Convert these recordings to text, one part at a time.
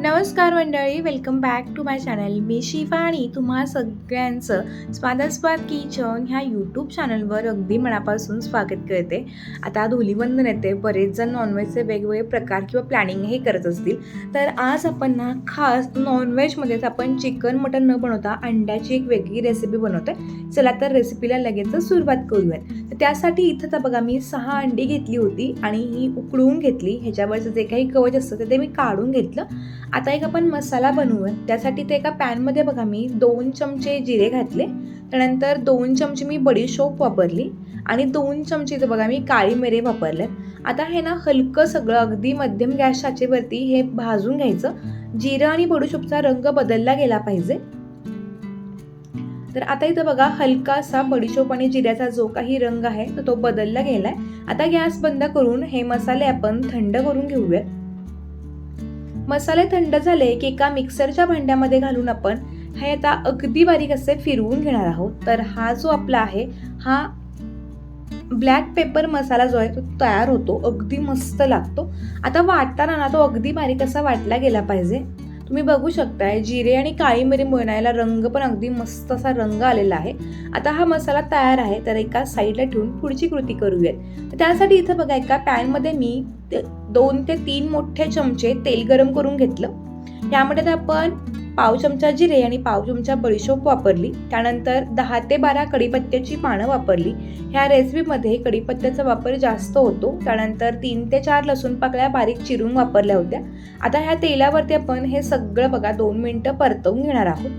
नमस्कार मंडळी welcome back to my channel मी शिफा आणि तुम्हा सगळ्यांचं स्वादास्वाद किचन ह्या यूट्यूब चॅनलवर अगदी मनापासून स्वागत करते. आता धुलीवंदन येते. बरेच जण नॉनव्हेजचे वेगवेगळे प्रकार किंवा प्लॅनिंग हे करत असतील. तर आज आपण ना खास नॉनव्हेजमध्येच आपण चिकन मटन न बनवता अंड्याची एक वेगळी रेसिपी बनवते चला तर रेसिपीला लगेच सुरुवात करूयात. त्यासाठी इथं तर बघा मी सहा अंडी घेतली होती आणि ही उकळून घेतली. ह्याच्यावरचं जे काही कवच असतं ते मी काढून घेतलं. आता एक आपण मसाला बनवूया. त्यासाठी ते एका पॅनमध्ये बघा मी दोन चमचे जिरे घातले. त्यानंतर दोन चमचे मी बडीशोप वापरली. आणि दोन चमचे इथं बघा मी काळी मिरे वापरले. आता हे ना हलकं सगळं अगदी मध्यम गॅस साचेवरती हे भाजून घ्यायचं. जिरं आणि बडीशोपचा रंग बदलला गेला पाहिजे. तर आता इथं बघा हलकासा बडीशोप आणि जिऱ्याचा जो काही रंग आहे तर तो बदलला गेलाय. आता गॅस बंद करून हे मसाले आपण थंड करून घेऊयात. मसाले थंड झाले की एका मिक्सरच्या भांड्यामध्ये घालून आपण हे आता अगदी बारीक असे फिरवून घेणार आहोत. तर हा जो आपला आहे हा ब्लॅक पेपर मसाला जो आहे तो तयार होतो. अगदी मस्त लागतो. आता वाटताना ना तो अगदी बारीक असा वाटला गेला पाहिजे. तुम्ही बघू शकताय जिरे आणि काळी मिरी मळण्याला रंग पण अगदी मस्त असा रंग आलेला आहे. आता हा मसाला तयार आहे तर एका साईडला ठेवून पुढची कृती करूयात. तर त्यासाठी इथं बघा एका पॅनमध्ये मी दोन ते तीन मोठे चमचे तेल गरम करून घेतलं. यामध्ये आपण पाव चमचा जिरे आणि पाव चमचा बडीशोप वापरली. त्यानंतर दहा ते बारा कडीपत्त्याची पानं वापरली. ह्या रेसिपीमध्ये कडीपत्त्याचा वापर जास्त होतो. त्यानंतर तीन ते चार लसूण पाकळ्या बारीक चिरून वापरल्या होत्या. आता ह्या तेलावरती आपण हे सगळं बघा दोन मिनटं परतवून घेणार आहोत.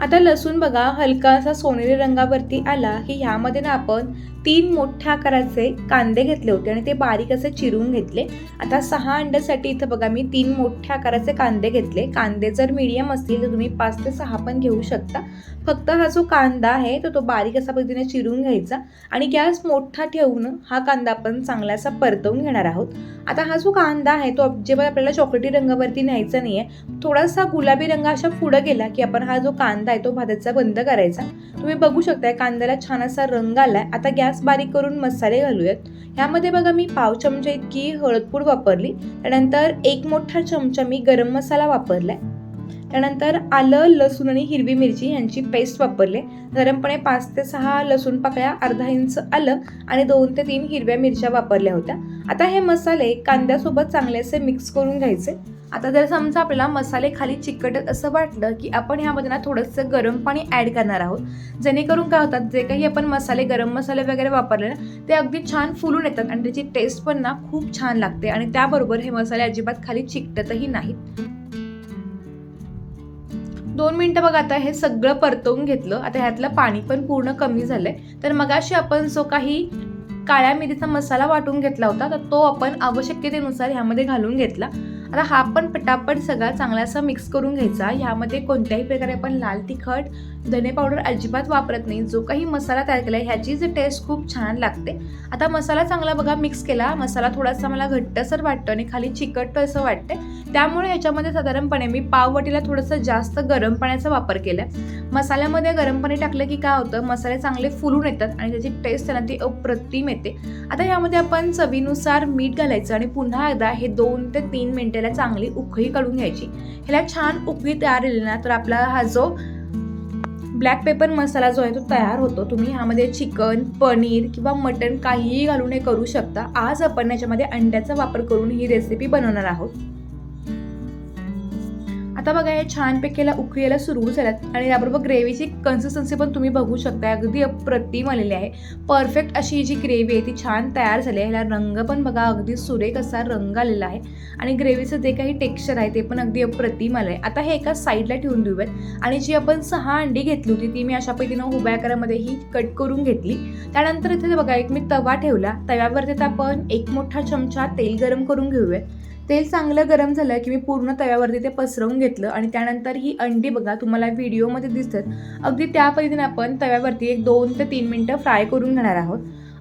आता लसूण बघा हलका असा सोनेरी रंगावरती आला की ह्यामध्ये ना आपण तीन मोठ्या आकाराचे कांदे घेतले होते आणि ते बारीक असे चिरून घेतले. आता सहा अंड्यासाठी इथं बघा मी तीन मोठ्या आकाराचे कांदे घेतले. कांदे जर मीडियम असतील तर तुम्ही पाच ते सहा पण घेऊ शकता. फक्त हा जो कांदा आहे तो तो बारीक असा पद्धतीने चिरून घ्यायचा आणि गॅस मोठा ठेवून हा कांदा आपण चांगला असा परतवून घेणार आहोत. आता हा जो कांदा आहे तो जेव्हा आपल्याला चॉकलेटी रंगावरती न्यायचा नाही आहे थोडासा गुलाबी रंग अशा पुढं गेला की आपण हा जो कांदा आहे तो भाताचा बंद करायचा. तुम्ही बघू शकताय कांद्याला छान असा रंग आलाय. आता गॅस बारीक करून मसाले घालूयात. ह्यामध्ये बघा मी पाव चमचा इतकी हळदपूड वापरली. त्यानंतर एक मोठा चमचा मी गरम मसाला वापरलाय. त्यानंतर आलं लसूण आणि हिरवी मिरची यांची पेस्ट वापरले. गरमपणे पाच ते सहा लसूण पाकळ्या अर्धा इंच आलं आणि दोन ते तीन हिरव्या मिरच्या वापरल्या होत्या. आता हे मसाले कांद्यासोबत चांगले असे मिक्स करून घ्यायचे. आता जर समजा आपल्याला मसाले खाली चिकटत असं वाटलं की आपण ह्यामध्ये ना थोडंसं गरम पाणी ॲड करणार आहोत. जेणेकरून काय होतात जे काही आपण मसाले गरम मसाले वगैरे वापरले ना ते अगदी छान फुलून येतात आणि त्याची टेस्ट पण ना खूप छान लागते आणि त्याबरोबर हे मसाले अजिबात खाली चिकटतही नाहीत. दोन मिनटं बघा आता हे सगळं परतवून घेतलं. आता ह्यातलं पाणी पण पूर्ण कमी झालंय. तर मगाशी आपण जो काही काळ्या मिरीचा मसाला वाटून घेतला होता तर तो आपण आवश्यकतेनुसार ह्यामध्ये घालून घेतला. आता हा पण पटापट सगळा चांगला असा मिक्स करून घ्यायचा. ह्यामध्ये कोणत्याही प्रकारे आपण लाल तिखट धने पावडर अजिबात वापरत नाही. जो काही मसाला तयार केला आहे ह्याची जी टेस्ट खूप छान लागते. आता मसाला चांगला बघा मिक्स केला. मसाला थोडासा मला घट्टसर वाटतो आणि खाली चिकटतो असं वाटते त्यामुळे ह्याच्यामध्ये साधारणपणे मी पाववाटीला थोडंसं जास्त गरम पाण्याचा वापर केला. मसाल्यामध्ये गरम पाणी टाकलं की काय होतं मसाले चांगले फुलून येतात आणि त्याची टेस्ट त्यांना ती अप्रतिम येते. आता यामध्ये आपण चवीनुसार मीठ घालायचं आणि पुन्हा एकदा हे दोन ते तीन आपल्याला चांगली उखळी काढून घ्यायची. ह्याला छान उकळी तयार झाली ना तर आपला हा जो ब्लॅक पेपर मसाला जो आहे तो तयार होतो. तुम्ही ह्यामध्ये चिकन पनीर किंवा मटन काहीही घालून हे करू शकता. आज आपण याच्यामध्ये अंड्याचा वापर करून ही रेसिपी बनवणार आहोत. आता बघा हे छानपैकीला उकळीला सुरू झाल्यात आणि याबरोबर ग्रेव्हीची कन्सिस्टन्सी पण तुम्ही बघू शकता अगदी अप्रतिम आलेली आहे. परफेक्ट अशी जी ग्रेव्ही आहे ती छान तयार झाली आहे. ह्याला रंग पण बघा अगदी सुरेख असा रंग आलेला आहे. आणि ग्रेव्हीचं जे काही टेक्स्चर आहे ते पण अगदी अप्रतिम आलं आहे आता हे एका साईडला ठेवून देऊयात. आणि जी आपण सहा अंडी घेतली होती ती मी अशा पद्धतीनं उभ्या आकारामध्ये ही कट करून घेतली. त्यानंतर इथे बघा एक मी तवा ठेवला. तव्यावरती आपण एक मोठा चमचा तेल गरम करून घेऊयात. तेल चांगलं गरम झालं की मी पूर्ण तव्यावरती ते पसरवून घेतलं आणि त्यानंतर ही अंडी बघा तुम्हाला व्हिडिओमध्ये दिसतात. अगदी त्या पद्धतीने आपण तव्यावरती एक दोन ते तीन मिनटं फ्राय करून घेणार आहोत.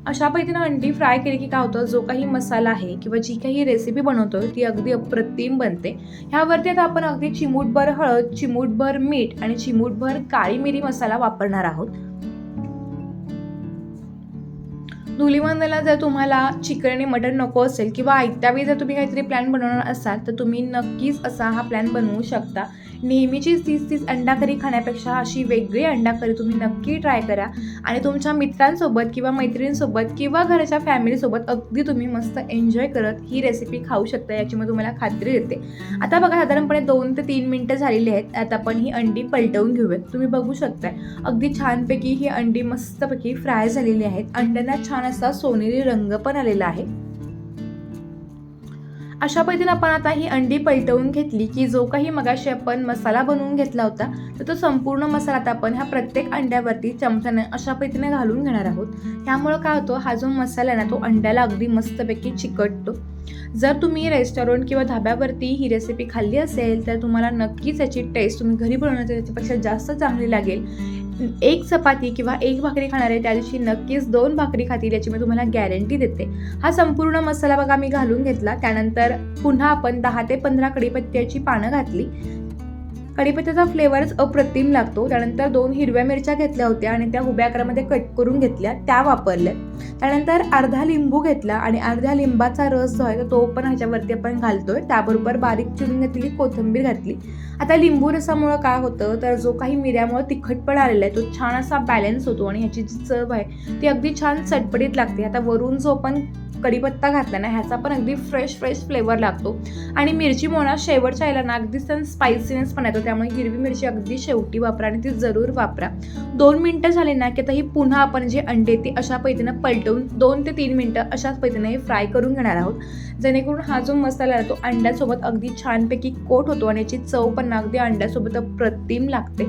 अशा पद्धतीनं अंडी फ्राय केली की काय होतं जो काही मसाला आहे किंवा जी काही रेसिपी बनवतो ती अगदी अप्रतिम बनते. ह्यावरती आता आपण अगदी चिमूटभर हळद चिमूटभर मीठ आणि चिमूटभर काळी मिरी मसाला वापरणार आहोत. धुलीवंदनला जर तुम्हाला चिकन आणि मटन नको असेल किंवा आयत्यावेळी जर तुम्ही काहीतरी प्लॅन बनवणार असाल तर तुम्ही नक्कीच असा हा प्लॅन बनवू शकता. नेहमीचीच तीस तीस अंडा करी खाण्यापेक्षा अशी वेगळी अंडा करी तुम्ही नक्की ट्राय करा. आणि तुमच्या मित्रांसोबत किंवा मैत्रिणींसोबत किंवा घराच्या फॅमिलीसोबत अगदी तुम्ही मस्त एन्जॉय करत ही रेसिपी खाऊ शकता याची मी तुम्हाला खात्री देते आता बघा साधारणपणे दोन ते तीन मिनटं झालेली आहेत. आता आपण ही अंडी पलटवून घेऊयात. तुम्ही बघू शकताय. अगदी छानपैकी ही अंडी मस्तपैकी फ्राय झालेली आहेत. अंड्यांना छान असा सोनेरी रंग पण आलेला आहे. अशा पद्धतीने आपण आता ही अंडी पलटवून घेतली की जो काही मगाशी आपण मसाला बनवून घेतला होता तर तो संपूर्ण मसाला आता आपण ह्या प्रत्येक अंड्यावरती चमच्याने अशा पद्धतीने घालून घेणार आहोत. त्यामुळं काय होतं हा जो मसाला आहे ना तो अंड्याला अगदी मस्तपैकी चिकटतो. जर तुम्ही रेस्टॉरंट किंवा धाब्यावरती ही रेसिपी खाल्ली असेल तर तुम्हाला नक्कीच याची टेस्ट तुम्ही घरी बनवण्याच्या त्याच्यापेक्षा जास्त चांगली लागेल. एक चपाती किंवा एक भाकरी खाणारे त्या दिवशी नक्कीच दोन भाकरी खातील याची मी तुम्हाला गॅरंटी देते. हा संपूर्ण मसाला बघा मी घालून घेतला. त्यानंतर पुन्हा आपण दहा ते पंधरा कडीपत्त्याची पानं घातली. कढीपत्त्याचा फ्लेवरच अप्रतिम लागतो. त्यानंतर दोन हिरव्या मिरच्या घेतल्या होत्या आणि त्या उभ्या आकारामध्ये कट करून घेतल्या. त्या वापरल्या. त्यानंतर अर्धा लिंबू घेतला आणि अर्ध्या लिंबाचा रस जो आहे तो पण ह्याच्यावरती आपण घालतोय. त्याबरोबर बारीक चिरून घेतलेली कोथिंबीर घातली. आता लिंबू रसामुळं काय होतं? तर जो काही मिऱ्यामुळे तिखटपणा आलेला आहे तो छान असा बॅलन्स होतो आणि ह्याची जी चव आहे ती अगदी छान चटपटीत लागते. आता वरून जो आपण कढीपत्ता घातला ना ह्याचा पण अगदी फ्रेश फ्रेश फ्लेवर लागतो. आणि मिरची मोना शेवटच्या यायला ना अगदी सण स्पायसीनेस पण येतो. त्यामुळे हिरवी मिरची अगदी शेवटी वापरा आणि ती जरूर वापरा. दोन मिनटं झाली ना की आता ही पुन्हा आपण जे अंडे ती अशा पद्धतीनं पलटवून दोन ते तीन मिनटं अशाच पद्धतीने फ्राय करून घेणार आहोत. जेणेकरून हा जो मसाला तो अंड्यासोबत अगदी छानपैकी कोट होतो आणि याची चव पण ना अगदी अंड्यासोबत अप्रतिम लागते.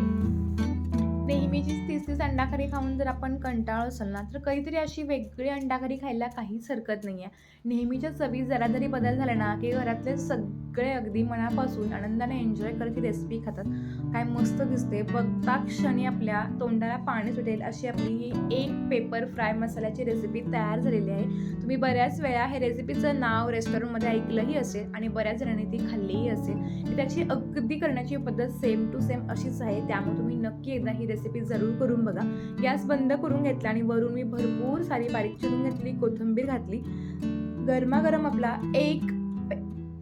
नेहमीचीच तीस तीस अंडाकरी खाऊन जर आपण कंटाळ असेल ना तर कधीतरी अशी वेगळी अंडाकरी खायला काहीच हरकत नाही आहे नेहमीच्या चवी जरा जरी बदल झाला ना की घरातले सगळे अगदी मनापासून आनंदाने एन्जॉय करत ही रेसिपी खातात. काय मस्त दिसते बघता क्षणी आपल्या तोंडाला पाणी सुटेल अशी आपली ही एक पेपर फ्राय मसाल्याची रेसिपी तयार झालेली आहे. तुम्ही बऱ्याच वेळा हे रेसिपीचं नाव रेस्टॉरंटमध्ये ऐकलंही असेल आणि बऱ्याच जणांनी ती खाल्लीही असेल. की त्याची अगदी करण्याची पद्धत सेम टू सेम अशीच आहे. त्यामुळे तुम्ही नक्की एकदा ही रेसिपी जरूर करून बघा. गॅस बंद करून घेतला आणि वरून मी भरपूर सारी बारीक चिरून घेतली कोथिंबीर घातली. गरमागरम आपला एक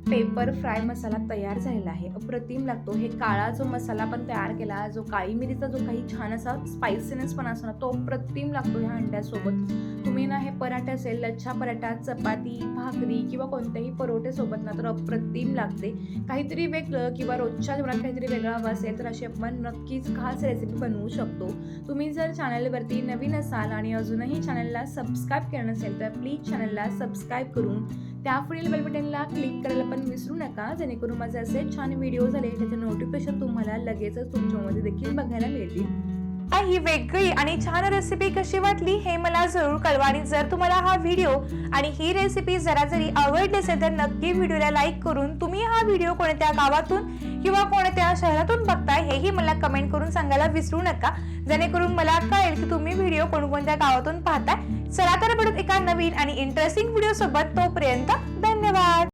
पेपर फ्राय मसाला तयार झालेला आहे. अप्रतिम लागतो. हे काळा जो मसाला आपण तयार केला जो काळी मिरीचा जो काही छान असा स्पायसीनेस पण असतो ना तो अप्रतिम लागतो ह्या अंड्यासोबत. तुम्ही ना हे पराठे असेल लच्छा पराठा चपाती भाकरी किंवा कोणत्याही परोठे सोबत ना तर अप्रतिम लागते. काहीतरी वेगळं किंवा रोजच्या जेवणात काहीतरी वेगळा हवा असेल तर अशी आपण नक्कीच खास रेसिपी बनवू शकतो. तुम्ही जर चॅनलवरती नवीन असाल आणि अजूनही चॅनलला सबस्क्राईब केलं नसेल तर प्लीज चॅनलला सबस्क्राईब करून त्या पुढील बेलबटनला क्लिक करायला पण विसरू नका. जेणेकरून माझे असे छान व्हिडिओ झाले त्याचे नोटिफिकेशन तुम्हाला लगेचच तुमच्यामध्ये देखील बघायला मिळतील. ही वेगळी आणि छान रेसिपी कशी वाटली हे मला जरूर कळवा आणि जर तुम्हाला हा व्हिडिओ आणि ही रेसिपी जरा जरी आवडली असेल तर नक्की व्हिडिओला लाईक करून तुम्ही हा व्हिडिओ कोणत्या गावातून किंवा कोणत्या शहरातून बघताय हेही मला कमेंट करून सांगायला विसरू नका. जेणेकरून मला कळेल की तुम्ही व्हिडिओ कोणकोणत्या गावातून पाहताय. चला तर भेटूत एका नवीन आणि इंटरेस्टिंग व्हिडिओ सोबत तोपर्यंत धन्यवाद.